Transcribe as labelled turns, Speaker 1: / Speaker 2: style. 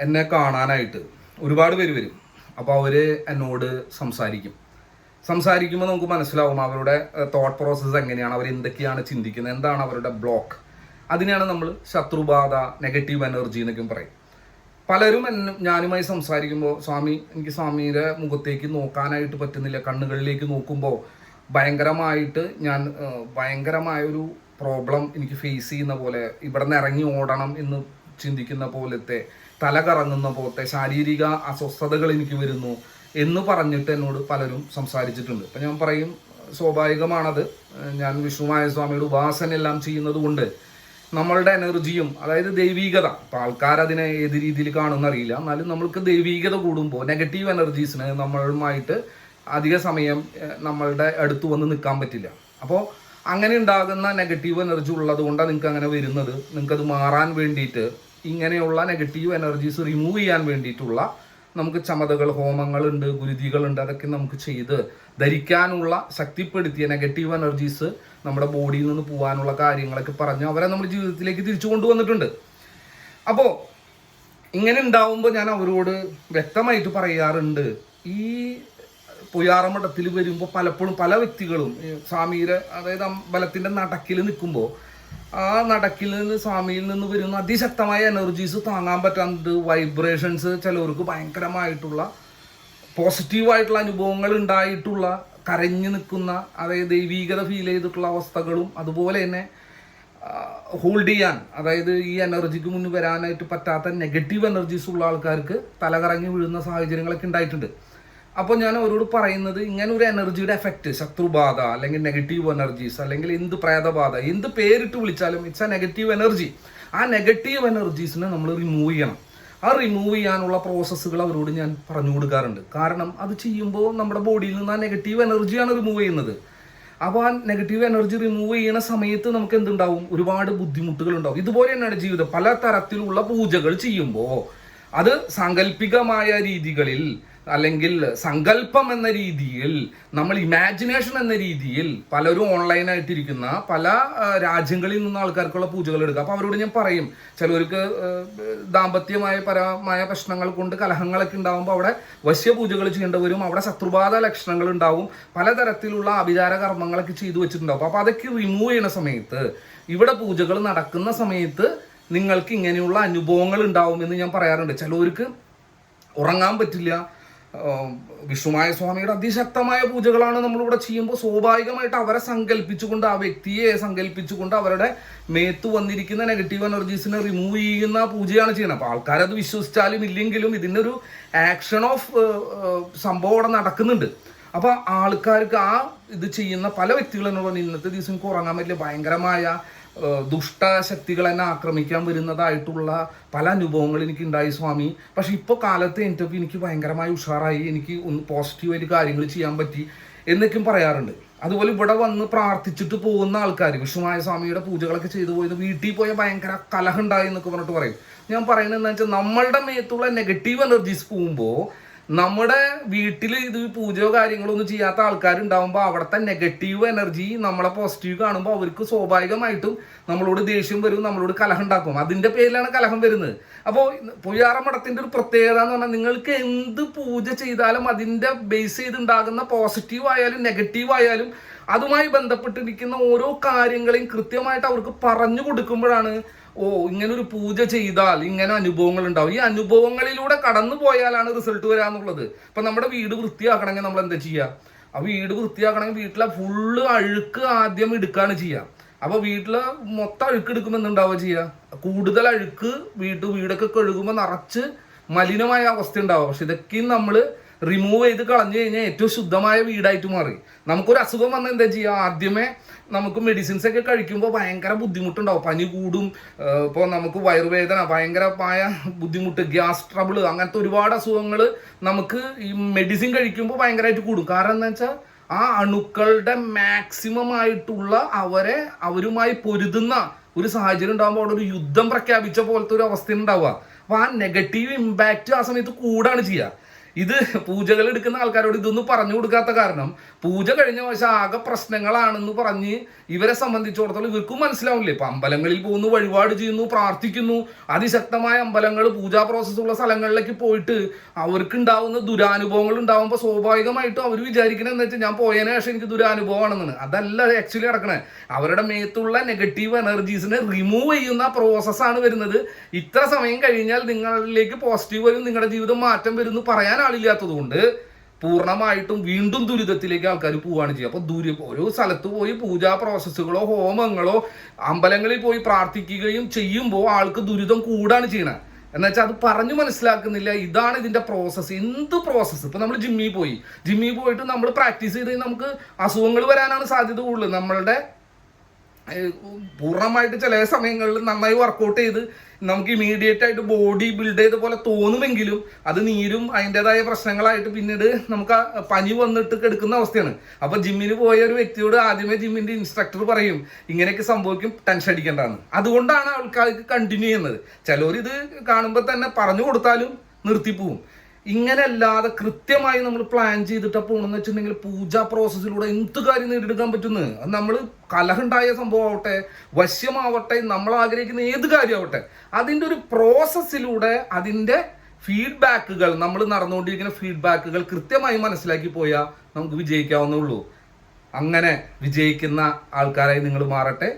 Speaker 1: എന്നെ കാണാനായിട്ട് ഒരുപാട് പേര് വരും. അപ്പോൾ അവർ എന്നോട് സംസാരിക്കും. സംസാരിക്കുമ്പോൾ നമുക്ക് മനസ്സിലാവും അവരുടെ തോട്ട് പ്രോസസ്സ് എങ്ങനെയാണ് അവർ എന്തൊക്കെയാണ് ചിന്തിക്കുന്നത് എന്താണ് അവരുടെ ബ്ലോക്ക് അതിനെയാണ് നമ്മൾ ശത്രുബാധ നെഗറ്റീവ് എനർജി എന്നൊക്കെ പറയും. പലരും എന്നെ ഞാനുമായി സംസാരിക്കുമ്പോൾ സ്വാമി എനിക്ക് സ്വാമിയുടെ മുഖത്തേക്ക് നോക്കാനായിട്ട് പറ്റുന്നില്ല. കണ്ണുകളിലേക്ക് നോക്കുമ്പോൾ ഭയങ്കരമായിട്ട് ഞാൻ ഭയങ്കരമായ ഒരു പ്രോബ്ലം എനിക്ക് ഫേസ് ചെയ്യുന്ന പോലെ ഇവിടെ നിന്ന് ഇറങ്ങി ഓടണം എന്ന് ചിന്തിക്കുന്ന പോലത്തെ തല കറങ്ങുന്ന പോലത്തെ ശാരീരിക അസ്വസ്ഥതകൾ എനിക്ക് വരുന്നു എന്ന് പറഞ്ഞിട്ട് എന്നോട് പലരും സംസാരിച്ചിട്ടുണ്ട്. അപ്പം ഞാൻ പറയും സ്വാഭാവികമാണത്. ഞാൻ വിഷ്ണുമായ സ്വാമിയുടെ ഉപാസന എല്ലാം ചെയ്യുന്നത് കൊണ്ട് നമ്മളുടെ എനർജിയും അതായത് ദൈവീകത ഇപ്പം ആൾക്കാർ അതിനെ ഏത് രീതിയിൽ കാണുമെന്ന് അറിയില്ല. എന്നാലും നമ്മൾക്ക് ദൈവീകത കൂടുമ്പോൾ നെഗറ്റീവ് എനർജീസിന് നമ്മളുമായിട്ട് അധിക സമയം നമ്മളുടെ അടുത്ത് വന്ന് നിൽക്കാൻ പറ്റില്ല. അപ്പോൾ അങ്ങനെ ഉണ്ടാകുന്ന നെഗറ്റീവ് എനർജി ഉള്ളത് കൊണ്ടാണ് നിങ്ങൾക്ക് അങ്ങനെ വരുന്നത്. നിങ്ങൾക്കത് മാറാൻ വേണ്ടിയിട്ട് ഇങ്ങനെയുള്ള നെഗറ്റീവ് എനർജീസ് റിമൂവ് ചെയ്യാൻ വേണ്ടിയിട്ടുള്ള നമുക്ക് ചമതകൾ ഹോമങ്ങളുണ്ട് ഗുരുതികളുണ്ട് അതൊക്കെ നമുക്ക് ചെയ്ത് ധരിക്കാനുള്ള ശക്തിപ്പെടുത്തിയ നെഗറ്റീവ് എനർജീസ് നമ്മുടെ ബോഡിയിൽ നിന്ന് പോകാനുള്ള കാര്യങ്ങളൊക്കെ പറഞ്ഞു അവരെ നമ്മൾ ജീവിതത്തിലേക്ക് തിരിച്ചു കൊണ്ടുവന്നിട്ടുണ്ട്. അപ്പോൾ ഇങ്ങനെ ഉണ്ടാവുമ്പോൾ ഞാൻ അവരോട് വ്യക്തമായിട്ട് പറയാറുണ്ട്. ഈ പുയാറമഠത്തിൽ വരുമ്പോൾ പലപ്പോഴും പല വ്യക്തികളും സ്വാമിയുടെ അതായത് അമ്പലത്തിന്റെ നടക്കിൽ നിൽക്കുമ്പോൾ ആ നടക്കിൽ നിന്ന് സ്വാമിയിൽ നിന്ന് വരുന്ന അതിശക്തമായ എനർജീസ് താങ്ങാൻ പറ്റാണ്ട് വൈബ്രേഷൻസ് ചിലവർക്ക് ഭയങ്കരമായിട്ടുള്ള പോസിറ്റീവായിട്ടുള്ള അനുഭവങ്ങൾ ഉണ്ടായിട്ടുള്ള കരഞ്ഞു നിൽക്കുന്ന അതായത് ദൈവീകത ഫീൽ ചെയ്തിട്ടുള്ള അവസ്ഥകളും അതുപോലെ തന്നെ ഹോൾഡ് ചെയ്യാൻ അതായത് ഈ എനർജിക്ക് മുന്നിൽ വരാനായിട്ട് പറ്റാത്ത നെഗറ്റീവ് എനർജീസ് ഉള്ള ആൾക്കാർക്ക് തലകറങ്ങി വീഴുന്ന സാഹചര്യങ്ങളൊക്കെ ഉണ്ടായിട്ടുണ്ട്. അപ്പോൾ ഞാൻ അവരോട് പറയുന്നത് ഇങ്ങനെ ഒരു എനർജിയുടെ എഫക്റ്റ് ശത്രുബാധ അല്ലെങ്കിൽ നെഗറ്റീവ് എനർജീസ് അല്ലെങ്കിൽ എന്ത് പ്രേതബാധ എന്ത് പേരിട്ട് വിളിച്ചാലും ഇറ്റ്സ് എ നെഗറ്റീവ് എനർജി ആ നെഗറ്റീവ് എനർജീസിനെ നമ്മൾ റിമൂവ് ചെയ്യണം. ആ റിമൂവ് ചെയ്യാനുള്ള പ്രോസസ്സുകൾ അവരോട് ഞാൻ പറഞ്ഞു കൊടുക്കാറുണ്ട്. കാരണം അത് ചെയ്യുമ്പോൾ നമ്മുടെ ബോഡിയിൽ നിന്ന് ആ നെഗറ്റീവ് എനർജിയാണ് റിമൂവ് ചെയ്യുന്നത്. അപ്പോൾ ആ നെഗറ്റീവ് എനർജി റിമൂവ് ചെയ്യുന്ന സമയത്ത് നമുക്ക് എന്തുണ്ടാവും? ഒരുപാട് ബുദ്ധിമുട്ടുകൾ ഉണ്ടാവും. ഇതുപോലെ തന്നെയാണ് ജീവിതം. പല തരത്തിലുള്ള പൂജകൾ ചെയ്യുമ്പോൾ അത് സാങ്കല്പികമായ രീതികളിൽ അല്ലെങ്കിൽ സങ്കല്പം എന്ന രീതിയിൽ നമ്മൾ ഇമാജിനേഷൻ എന്ന രീതിയിൽ പലരും ഓൺലൈനായിട്ടിരിക്കുന്ന പല രാജ്യങ്ങളിൽ നിന്ന് ആൾക്കാർക്കുള്ള പൂജകൾ എടുക്കുക. അപ്പോൾ അവരോട് ഞാൻ പറയും ചിലവർക്ക് ദാമ്പത്യമായ പരമായ പ്രശ്നങ്ങൾ കൊണ്ട് കലഹങ്ങളൊക്കെ ഉണ്ടാകുമ്പോൾ അവിടെ വശ്യ പൂജകൾ ചെയ്യേണ്ടി വരും. അവിടെ ശത്രുബാധ ലക്ഷണങ്ങൾ ഉണ്ടാവും. പലതരത്തിലുള്ള അഭിചാര കർമ്മങ്ങളൊക്കെ ചെയ്തു വെച്ചിട്ടുണ്ടാവും. അപ്പോൾ അതൊക്കെ റിമൂവ് ചെയ്യുന്ന സമയത്ത് ഇവിടെ പൂജകൾ നടക്കുന്ന സമയത്ത് നിങ്ങൾക്ക് ഇങ്ങനെയുള്ള അനുഭവങ്ങൾ ഉണ്ടാവും എന്ന് ഞാൻ പറയാറുണ്ട്. ചിലവർക്ക് ഉറങ്ങാൻ പറ്റില്ല വിഷ്ണുമായ സ്വാമിയുടെ അതിശക്തമായ പൂജകളാണ് നമ്മളിവിടെ ചെയ്യുമ്പോൾ സ്വാഭാവികമായിട്ട് അവരെ സങ്കല്പിച്ചുകൊണ്ട് ആ വ്യക്തിയെ സങ്കല്പിച്ചുകൊണ്ട് അവരുടെ മേത്ത് വന്നിരിക്കുന്ന നെഗറ്റീവ് എനർജീസിനെ റിമൂവ് ചെയ്യുന്ന പൂജയാണ് ചെയ്യുന്നത്. അപ്പോൾ ആൾക്കാരത് വിശ്വസിച്ചാലും ഇല്ലെങ്കിലും ഇതിന്റെ ഒരു ആക്ഷൻ ഓഫ് സംഭവം അവിടെ നടക്കുന്നുണ്ട്. അപ്പോൾ ആൾക്കാർക്ക് ആ ഇത് ചെയ്യുന്ന പല വ്യക്തികളും ഇന്നത്തെ ദിവസം ഉറങ്ങാൻ പറ്റില്ല. ഭയങ്കരമായ ദുഷ്ടശക്തികൾ എന്നെ ആക്രമിക്കാൻ വരുന്നതായിട്ടുള്ള പല അനുഭവങ്ങൾ എനിക്ക് ഉണ്ടായി സ്വാമി. പക്ഷെ ഇപ്പോൾ കാലത്ത് എന്റെ എനിക്ക് ഭയങ്കരമായി ഉഷാറായി. എനിക്ക് ഒന്ന് പോസിറ്റീവായിട്ട് കാര്യങ്ങൾ ചെയ്യാൻ പറ്റി എന്നൊക്കെയും പറയാറുണ്ട്. അതുപോലെ ഇവിടെ വന്ന് പ്രാർത്ഥിച്ചിട്ട് പോകുന്ന ആൾക്കാർ വിഷ്ണുമായ സ്വാമിയുടെ പൂജകളൊക്കെ ചെയ്തു പോയത് വീട്ടിൽ പോയ ഭയങ്കര കലഹുണ്ടായി എന്നൊക്കെ പറഞ്ഞിട്ട് പറയും. ഞാൻ പറയുന്നത് എന്താ വെച്ചാൽ നമ്മളുടെ മേത്തുള്ള നെഗറ്റീവ് എനർജീസ് പോകുമ്പോൾ നമ്മുടെ വീട്ടിൽ ഇത് പൂജയോ കാര്യങ്ങളോ ഒന്നും ചെയ്യാത്ത ആൾക്കാരുണ്ടാവുമ്പോൾ അവിടുത്തെ നെഗറ്റീവ് എനർജി നമ്മളെ പോസിറ്റീവ് കാണുമ്പോൾ അവർക്ക് സ്വാഭാവികമായിട്ടും നമ്മളോട് ദേഷ്യം വരും നമ്മളോട് കലഹം ഉണ്ടാക്കും. അതിന്റെ പേരിലാണ് കലഹം വരുന്നത്. അപ്പോൾ പുയ്യാറ മഠത്തിന്റെ ഒരു പ്രത്യേകത എന്ന് പറഞ്ഞാൽ നിങ്ങൾക്ക് എന്ത് പൂജ ചെയ്താലും അതിന്റെ ബേസ് ചെയ്തുണ്ടാകുന്ന പോസിറ്റീവ് ആയാലും നെഗറ്റീവ് ആയാലും അതുമായി ബന്ധപ്പെട്ടിരിക്കുന്ന ഓരോ കാര്യങ്ങളെയും കൃത്യമായിട്ട് അവർക്ക് പറഞ്ഞു കൊടുക്കുമ്പോഴാണ് ഓ ഇങ്ങനെ ഒരു പൂജ ചെയ്താൽ ഇങ്ങനെ അനുഭവങ്ങൾ ഉണ്ടാവും ഈ അനുഭവങ്ങളിലൂടെ കടന്നു പോയാലാണ് റിസൾട്ട് വരാന്നുള്ളത് ഇപ്പൊ നമ്മുടെ വീട് വൃത്തിയാക്കണമെങ്കിൽ നമ്മൾ എന്താ ചെയ്യുക ആ വീട് വൃത്തിയാക്കണമെങ്കിൽ വീട്ടിലെ ഫുള്ള് അഴുക്ക് ആദ്യം എടുക്കുകയാണ് ചെയ്യുക അപ്പൊ വീട്ടിൽ മൊത്തം അഴുക്ക് എടുക്കുമ്പോൾ എന്തുണ്ടാവുക ചെയ്യുക കൂടുതൽ അഴുക്ക് വീട്ട് വീടൊക്കെ കഴുകുമ്പോൾ നിറച്ച് മലിനമായ അവസ്ഥ ഉണ്ടാവുക. പക്ഷെ ഇതൊക്കെയും നമ്മൾ റിമൂവ് ചെയ്ത് കളഞ്ഞു കഴിഞ്ഞാൽ ഏറ്റവും ശുദ്ധമായ വീടായിട്ട് മാറി. നമുക്കൊരു അസുഖം വന്നാൽ എന്താ ചെയ്യുക ആദ്യമേ നമുക്ക് മെഡിസിൻസ് ഒക്കെ കഴിക്കുമ്പോൾ ഭയങ്കര ബുദ്ധിമുട്ടുണ്ടാവും. പനി കൂടും ഇപ്പോൾ നമുക്ക് വയറുവേദന ഭയങ്കരമായ ബുദ്ധിമുട്ട് ഗ്യാസ് ട്രബിൾ അങ്ങനത്തെ ഒരുപാട് അസുഖങ്ങൾ നമുക്ക് ഈ മെഡിസിൻ കഴിക്കുമ്പോൾ ഭയങ്കരമായിട്ട് കൂടും. കാരണം എന്താ വെച്ചാൽ ആ അണുക്കളുടെ മാക്സിമം ആയിട്ടുള്ള അവരെ അവരുമായി പൊരുതുന്ന ഒരു സാഹചര്യം ഉണ്ടാകുമ്പോൾ അവിടെ ഒരു യുദ്ധം പ്രഖ്യാപിച്ച പോലത്തെ ഒരു അവസ്ഥ ഉണ്ടാവുക അപ്പൊ ആ നെഗറ്റീവ് ഇമ്പാക്റ്റ് ആ സമയത്ത് കൂടാണ് ചെയ്യുക. ഇത് പൂജകൾ എടുക്കുന്ന ആൾക്കാരോട് ഇതൊന്നും പറഞ്ഞു കൊടുക്കാത്ത കാരണം പൂജ കഴിഞ്ഞ വശം ആകെ പ്രശ്നങ്ങളാണെന്ന് പറഞ്ഞ് ഇവരെ സംബന്ധിച്ചിടത്തോളം ഇവർക്കും മനസ്സിലാവില്ലേ? ഇപ്പൊ അമ്പലങ്ങളിൽ പോകുന്നു വഴിപാട് ചെയ്യുന്നു പ്രാർത്ഥിക്കുന്നു. അതിശക്തമായ അമ്പലങ്ങൾ പൂജാ പ്രോസസ്സുള്ള സ്ഥലങ്ങളിലേക്ക് പോയിട്ട് അവർക്ക് ഉണ്ടാവുന്ന ദുരാനുഭവങ്ങൾ ഉണ്ടാവുമ്പോൾ സ്വാഭാവികമായിട്ടും അവർ വിചാരിക്കണം എന്ന് വെച്ചാൽ ഞാൻ പോയതിനു ശേഷം എനിക്ക് ദുരാനുഭവമാണെന്നാണ്. അതല്ല ആക്ച്വലി നടക്കണേ. അവരുടെ മേത്തുള്ള നെഗറ്റീവ് എനർജീസിനെ റിമൂവ് ചെയ്യുന്ന പ്രോസസ്സാണ് വരുന്നത്. ഇത്ര സമയം കഴിഞ്ഞാൽ നിങ്ങളിലേക്ക് പോസിറ്റീവ് വരും നിങ്ങളുടെ ജീവിതം മാറ്റം വരും എന്ന് പറയാൻ ആളില്ലാത്തത് കൊണ്ട് പൂർണമായിട്ടും വീണ്ടും ദുരിതത്തിലേക്ക് ആൾക്കാർ പോവുകയാണ് ചെയ്യുക. അപ്പോൾ ദുരി ഓരോ സ്ഥലത്ത് പോയി പൂജാ പ്രോസസ്സുകളോ ഹോമങ്ങളോ അമ്പലങ്ങളിൽ പോയി പ്രാർത്ഥിക്കുകയും ചെയ്യുമ്പോൾ ആൾക്ക് ദുരിതം കൂടാണ് ചെയ്യണത് എന്നുവെച്ചാൽ അത് പറഞ്ഞു മനസ്സിലാക്കുന്നില്ല. ഇതാണ് ഇതിന്റെ പ്രോസസ്സ് എന്ത് പ്രോസസ്സ് ഇപ്പൊ നമ്മൾ ജിമ്മിൽ പോയി. ജിമ്മിൽ പോയിട്ട് നമ്മൾ പ്രാക്ടീസ് ചെയ്ത് നമുക്ക് അസുഖങ്ങൾ വരാനാണ് സാധ്യത കൂടുതൽ. നമ്മളുടെ പൂർണമായിട്ട് ചില സമയങ്ങളിൽ നന്നായി വർക്കൗട്ട് ചെയ്ത് നമുക്ക് ഇമീഡിയറ്റ് ആയിട്ട് ബോഡി ബിൽഡ് ചെയ്ത പോലെ തോന്നുമെങ്കിലും അത് നീരും അതിന്റെതായ പ്രശ്നങ്ങളായിട്ട് പിന്നീട് നമുക്ക് പനി വന്നിട്ട് കെടുക്കുന്ന അവസ്ഥയാണ്. അപ്പൊ ജിമ്മിന് പോയ ഒരു വ്യക്തിയോട് ആദ്യമേ ജിമ്മിന്റെ ഇൻസ്ട്രക്ടർ പറയും ഇങ്ങനെയൊക്കെ സംഭവിക്കും ടെൻഷൻ അടിക്കേണ്ടതാണ് അതുകൊണ്ടാണ് ആൾക്കാർക്ക് കണ്ടിന്യൂ ചെയ്യുന്നത്. ചിലർ ഇത് കാണുമ്പോൾ തന്നെ പറഞ്ഞു കൊടുത്താലും നിർത്തിപ്പോവും. ഇങ്ങനെ അല്ലാതെ കൃത്യമായി നമ്മൾ പ്ലാൻ ചെയ്തിട്ട് പോകണമെന്ന് വെച്ചിട്ടുണ്ടെങ്കിൽ പൂജാ പ്രോസസ്സിലൂടെ എന്ത് കാര്യം നേടിയെടുക്കാൻ പറ്റുന്നു? അത് നമ്മൾ കലഹുണ്ടായ സംഭവം ആവട്ടെ വശ്യമാവട്ടെ നമ്മൾ ആഗ്രഹിക്കുന്ന ഏത് കാര്യമാവട്ടെ അതിന്റെ ഒരു പ്രോസസ്സിലൂടെ അതിന്റെ ഫീഡ്ബാക്കുകൾ നമ്മൾ നടന്നുകൊണ്ടിരിക്കുന്ന ഫീഡ്ബാക്കുകൾ കൃത്യമായി മനസ്സിലാക്കി പോയാൽ നമുക്ക് വിജയിക്കാവുന്നേ ഉള്ളൂ. അങ്ങനെ വിജയിക്കുന്ന ആൾക്കാരായി നിങ്ങൾ മാറട്ടെ.